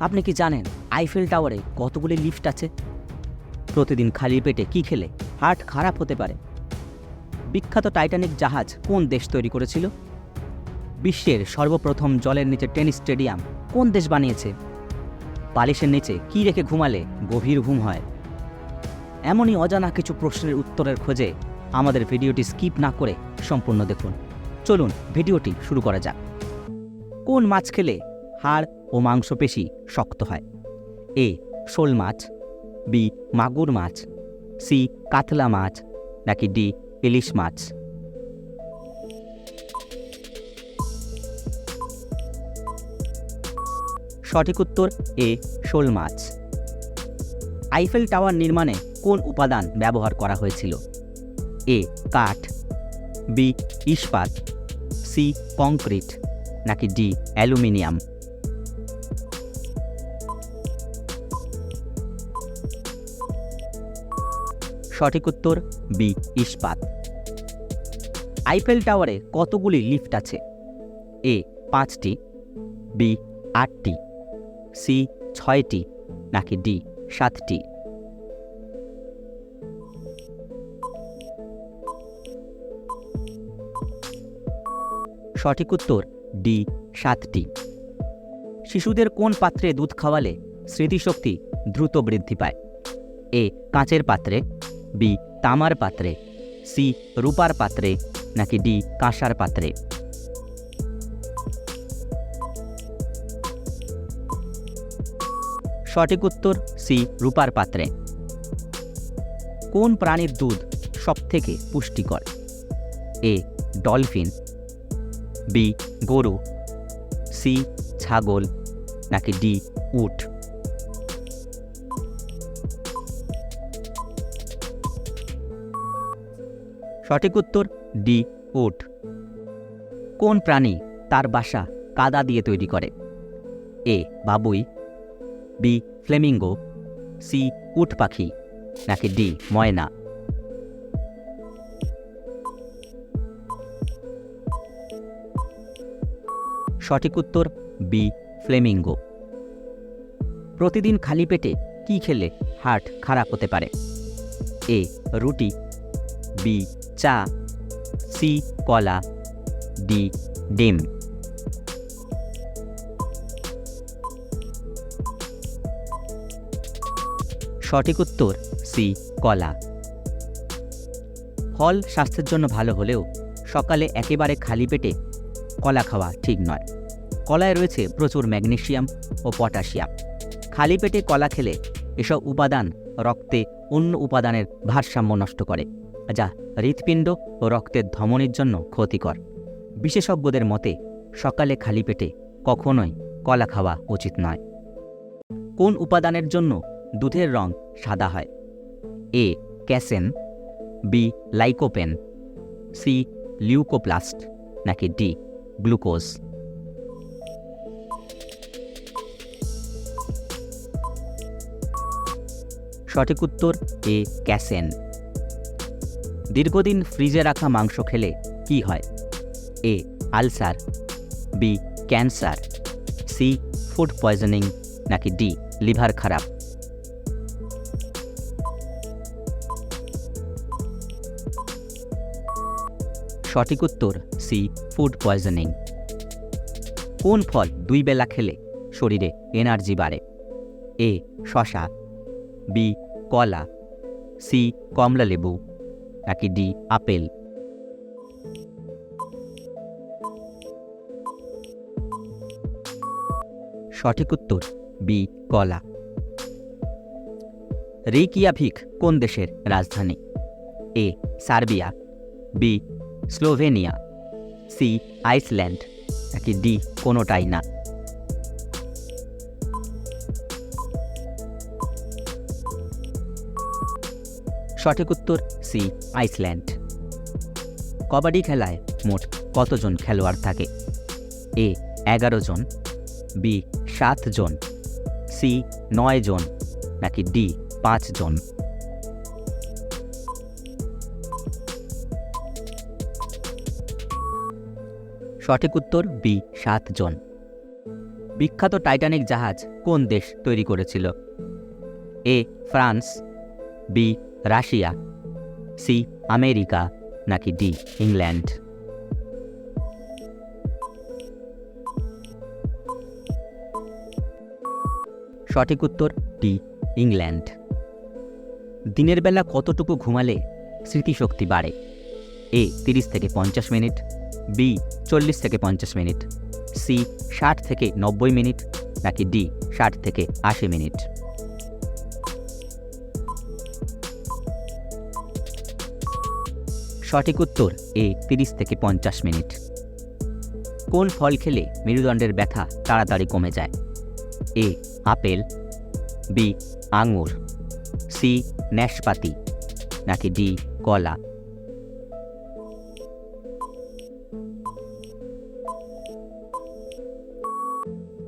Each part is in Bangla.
আপনি কি জানেন আইফেল টাওয়ারে কতগুলি লিফট আছে? প্রতিদিন খালি পেটে কি খেলে হার্ট খারাপ হতে পারে। বিখ্যাত টাইটানিক জাহাজ কোন দেশ তৈরি করেছিল? বিশ্বের সর্বপ্রথম জলের নিচে টেনিস স্টেডিয়াম কোন দেশ বানিয়েছে? বালিশের নিচে কি রেখে ঘুমালে গভীর ঘুম হয়? এমনই অজানা কিছু প্রশ্নের উত্তরের খোঁজে আমাদের ভিডিওটি স্কিপ না করে সম্পূর্ণ দেখুন। চলুন ভিডিওটি শুরু করা যাক। কোন মাছ খেলে হাড় ও মাংসপেশি শক্ত হয়। এ, শোল মাছ, বি, মাগুর মাছ, সি, কাতলা মাছ, নাকি ডি, ইলিশ মাছ। সঠিক উত্তর, এ, শোল মাছ। আইফেল টাওয়ার নির্মাণে কোন উপাদান ব্যবহার করা হয়েছিল? এ, কাঠ, বি, ইস্পাত, সি, কংক্রিট, নাকি ডি, অ্যালুমিনিয়াম। সঠিক উত্তর বি, ইস্পাত। আইফেল টাওয়ারে কতগুলি লিফট আছে? এ পাঁচটি। বি আটটি। সি ছয়টি। নাকি ডি সাতটি? সঠিক উত্তর ডি সাতটি। শিশুদের কোন পাত্রে দুধ খাওয়ালে স্মৃতিশক্তি দ্রুত বৃদ্ধি পায়? এ কাঁচের পাত্রে। বি তামার পাত্রে সি রূপার পাত্রে, নাকি ডি কাঁসার পাত্রে? সঠিক উত্তর সি রূপার পাত্রে। কোন প্রাণীর দুধ সবথেকে পুষ্টিকর? A dolphin. বি গরু। সি ছাগল। নাকি ডি উট? সঠিক উত্তর ডি, উট। কোন প্রাণী তার বাসা কাদা দিয়ে তৈরি করে? এ, বাবুই, বি, ফ্লেমিঙ্গো, সি, উট পাখি, নাকি ডি, ময়না? সঠিক উত্তর বি, ফ্লেমিঙ্গো। প্রতিদিন খালি পেটে কি খেলে হার্ট খারাপ হতে পারে? এ, রুটি, বি চা সি কলা ডি ডিম। সঠিক উত্তর সি কলা। ফল স্বাস্থ্যের জন্য ভালো হলেও সকালে একেবারে খালি পেটে কলা খাওয়া ঠিক নয়। কলায় রয়েছে প্রচুর ম্যাগনেশিয়াম ও পটাশিয়াম। খালি পেটে কলা খেলে এসব উপাদান রক্তে অন্য উপাদানের ভারসাম্য নষ্ট করে। যা হৃৎপিণ্ড ও রক্তের ধমনির জন্য ক্ষতিকর। বিশেষজ্ঞদের মতে, সকালে খালি পেটে কখনোই কলা খাওয়া উচিত নয়। কোন উপাদানের জন্য দুধের রং সাদা হয়? A, casein, B, lycopene, C, leucoplast, নাকি ডি, গ্লুকোজ। সঠিক উত্তর, এ, ক্যাসেন। দীর্ঘদিন ফ্রিজে রাখা মাংস খেলে কি হয়? A, ulcer, B, cancer, C, food poisoning, নাকি ডি, লিভার খারাপ? সঠিক উত্তর, সি, ফুড পয়জনিং। কোন ফল দুই বেলা খেলে শরীরে এনার্জি বাড়ে? এ শশা বি, কলা, সি কমলা লেবু নাকি ডি, আপেল? সঠিক উত্তর, বি, কলা। রিকিয়াভিক কোন দেশের রাজধানী? A, Serbia, B, Slovenia, C, Iceland, নাকি ডি, কোনোটাই না? সঠিক উত্তর, সি, আইসল্যান্ড। কবাডি খেলায় মোট কতজন খেলোয়াড় থাকে? এ, এগারো জন, বি, সাত জন, সি, নয় জন, নাকি ডি, পাঁচ জন? সঠিক উত্তর, বি, সাত জন। বিখ্যাত টাইটানিক জাহাজ কোন দেশ তৈরি করেছিল? A, France, B Russia, C, America, নাকি ডি, ইংল্যান্ড? সঠিক উত্তর, ডি, ইংল্যান্ড। দিনের বেলা কতটুকু ঘুমালে স্মৃতিশক্তি বাড়ে? এ, তিরিশ থেকে পঞ্চাশ মিনিট, বি, চল্লিশ থেকে পঞ্চাশ মিনিট, সি, ষাট থেকে নব্বই মিনিট, নাকি ডি, ষাট থেকে আশি মিনিট? সঠিক উত্তর, এ তিরিশ থেকে পঞ্চাশ মিনিট। কোন ফল খেলে মেরুদণ্ডের ব্যথা তাড়াতাড়ি কমে যায়? এ, আপেল, বি, আঙুর, সি, ন্যাশপাতি, নাকি ডি, কলা?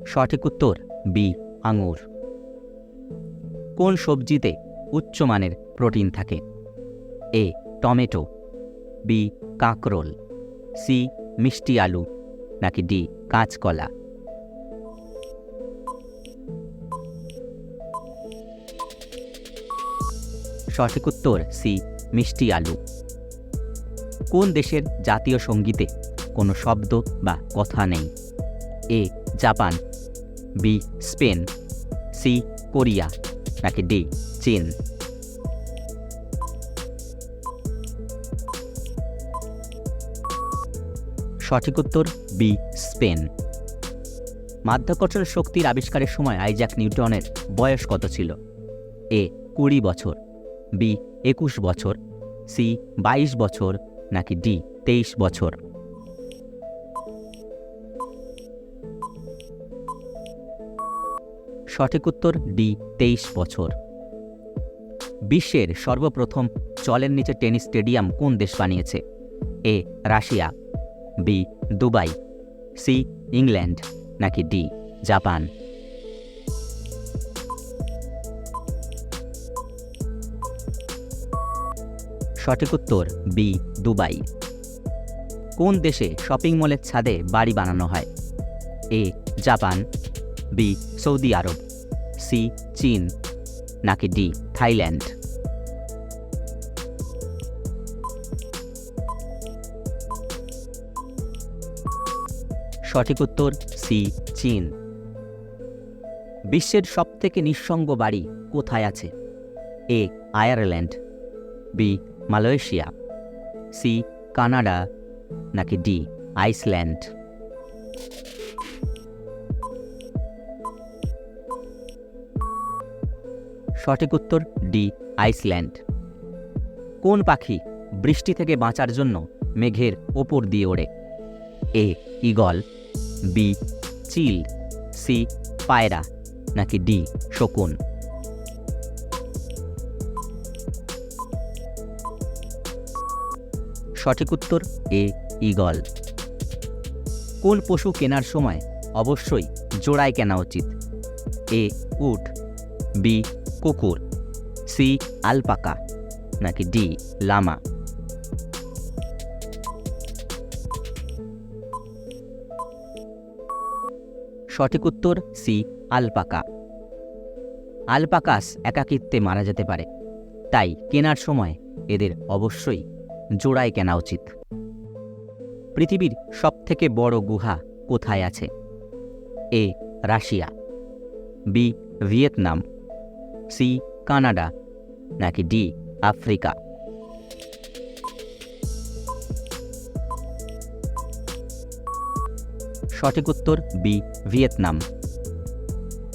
সঠিক উত্তর, বি, আঙুর। কোন সবজিতে উচ্চমানের প্রোটিন থাকে? এ, টমেটো বি, কাঁকরোল, সি, মিষ্টি আলু, নাকি ডি, কাঁচকলা। সঠিক উত্তর সি, মিষ্টি আলু। কোন দেশের জাতীয় সঙ্গীতে কোনো শব্দ বা কথা নেই? A, Japan, B, Spain, C, Korea, নাকি ডি, চীন? সঠিক উত্তর বি, স্পেন। মাধ্যাকর্ষণ শক্তির আবিষ্কারের সময় আইজাক নিউটনের বয়স কত ছিল? এ, কুড়ি বছর, বি, একুশ বছর, সি, বাইশ বছর, নাকি ডি, তেইশ বছর? সঠিক উত্তর ডি, তেইশ বছর। বিশ্বের সর্বপ্রথম জলের নিচে টেনিস স্টেডিয়াম কোন দেশ বানিয়েছে? A, Russia B, Dubai, C, England, নাকি ডি, জাপান? সঠিক উত্তর, বি, দুবাই। কোন দেশে শপিং মলের ছাদে বাড়ি বানানো হয়? A, Japan, B, Saudi Arab, C, চীন, নাকি ডি, থাইল্যান্ড? সঠিক উত্তর সি, চীন। বিশ্বের সবথেকে নিঃসঙ্গ বাড়ি কোথায় আছে? A, Ireland. B, Malaysia. C, Canada. নাকি ডি, আইসল্যান্ড। সঠিক উত্তর ডি, আইসল্যান্ড। কোন পাখি বৃষ্টি থেকে বাঁচার জন্য মেঘের ওপর দিয়ে ওড়ে? এ ইগল বি চিল সি পায়রা নাকি ডি শকুন? সঠিক উত্তর এ ইগল কোন পশু কেনার সময় অবশ্যই জোড়ায় কেনা উচিত? এ উট বি কুকুর সি আলপাকা, নাকি ডি লামা? সঠিক উত্তর সি আলপাকা। আলপাকাস একাকিত্বে মারা যেতে পারে। তাই কেনার সময় এদের অবশ্যই জোড়ায় কেনা উচিত। পৃথিবীর সবথেকে বড় গুহা কোথায় আছে? A, Russia. B Vietnam. C Canada. নাকি ডি আফ্রিকা। সঠিক উত্তর বি ভিয়েতনাম।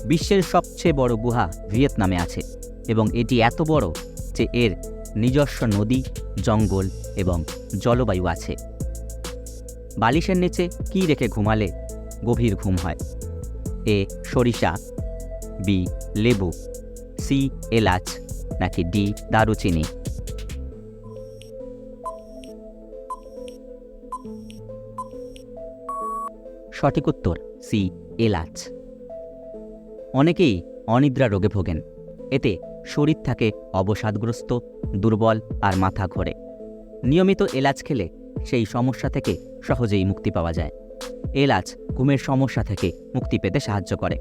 বিশ্বের সবচেয়ে বড় গুহা ভিয়েতনামে আছে এবং এটি এত বড় যে এর নিজস্ব নদী, জঙ্গল এবং জলবায়ু আছে। বালিশের নিচে কি রেখে ঘুমালে গভীর ঘুম হয়? এ, সরিষা, বি, লেবু, সি, এলাচ, নাকি ডি, দারুচিনি? সঠিক উত্তর সি, এলাচ। অনেকেই অনিদ্রা রোগে ভোগেন। এতে শরীর থাকে অবসাদগ্রস্ত, দুর্বল আর মাথা ঘোরে। নিয়মিত এলাচ খেলে সেই সমস্যা থেকে সহজেই মুক্তি পাওয়া যায়। এলাচ ঘুমের সমস্যা থেকে মুক্তি পেতে সাহায্য করে।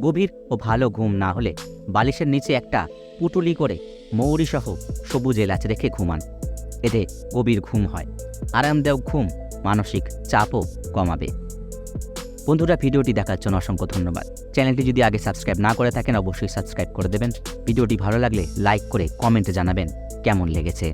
গভীর ও ভালো ঘুম না হলে বালিশের নিচে একটা পুটুলি করে মৌরিসহ সবুজ এলাচ রেখে ঘুমান। এতে গভীর ঘুম হয়। আরামদায়ক ঘুম মানসিক চাপও কমাবে। বন্ধুরা ভিডিওটি দেখার জন্য অসংখ্য ধন্যবাদ। চ্যানেলটি যদি আগে সাবস্ক্রাইব না করে থাকেন, অবশ্যই সাবস্ক্রাইব করে দেবেন। ভিডিওটি ভালো লাগলে লাইক করে কমেন্টে জানাবেন, কেমন লেগেছে?